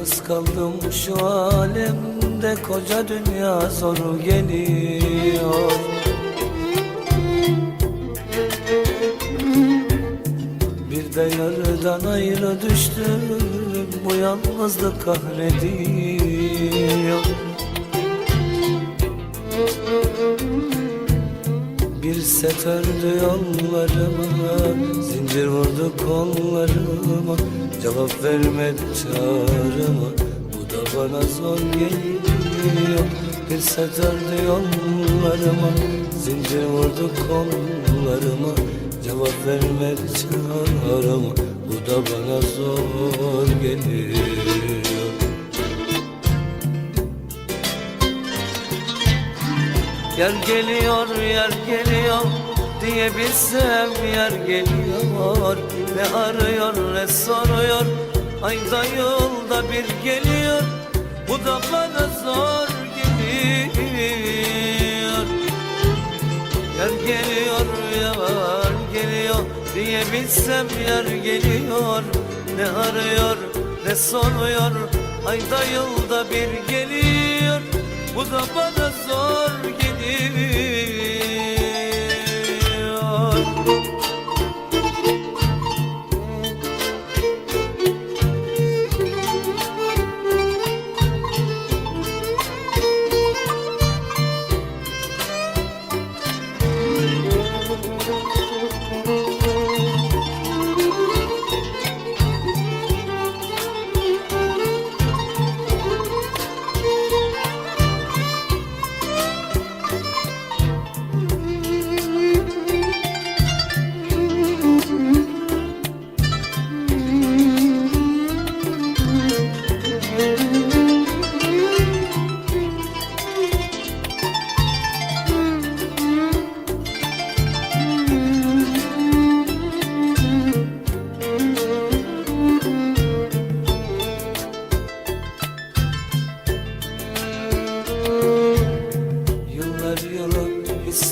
Yalnız kaldım şu alemde koca dünya zor geliyor. Bir de yarıdan ayrı düştüm bu yalnızlık kahrediyor Set ördü yollarıma Zincir vurdu kollarıma Cevap vermedi çağrıma. Bu da bana zor geliyor. Set ördü yollarıma Zincir vurdu kollarıma Cevap vermedi çağrıma. Bu da bana zor geliyor Yer geliyor, yer geliyor diye bilsem yer geliyor. Ne arıyor ne soruyor? Ayda yılda bir geliyor. Bu da bana zor geliyor. Yer geliyor, yer geliyor diye bilsem yer geliyor. Ne arıyor ne soruyor? Ayda yılda bir geliyor. Bu da bana zor geliyor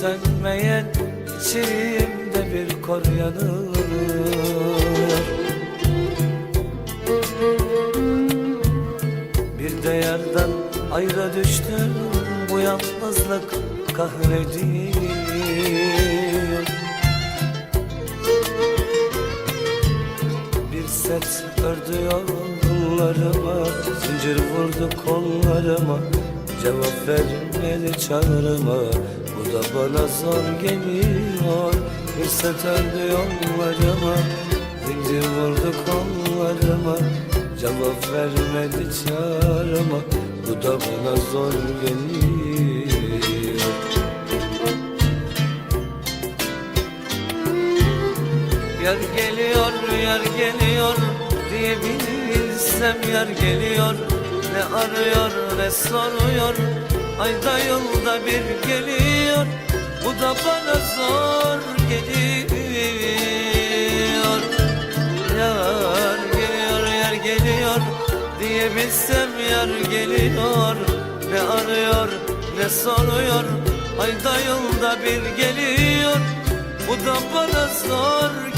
sönmeyen içimde bir kor yanıyor Bir de yerden ayrı düştüm bu yalnızlık kahrediyor Bir set ördü yollarıma Zincir vurdu kollarıma Cevap vermedi çağrıma da bana zor geliyor. Bir ördü yollarıma Zincir vurdu kollarıma Cevap vermedi çağrıma Bu da bana zor geliyor. Yer geliyor, yer geliyor diye bilsem yer geliyor. Ne arıyor ne soruyor ayda yılda bir geliyor Bu da bana zor geliyor. Yer geliyor, yer geliyor diye bilsem yer geliyor. Ne arıyor ne soruyor ayda yılda bir geliyor bu da bana zor geliyor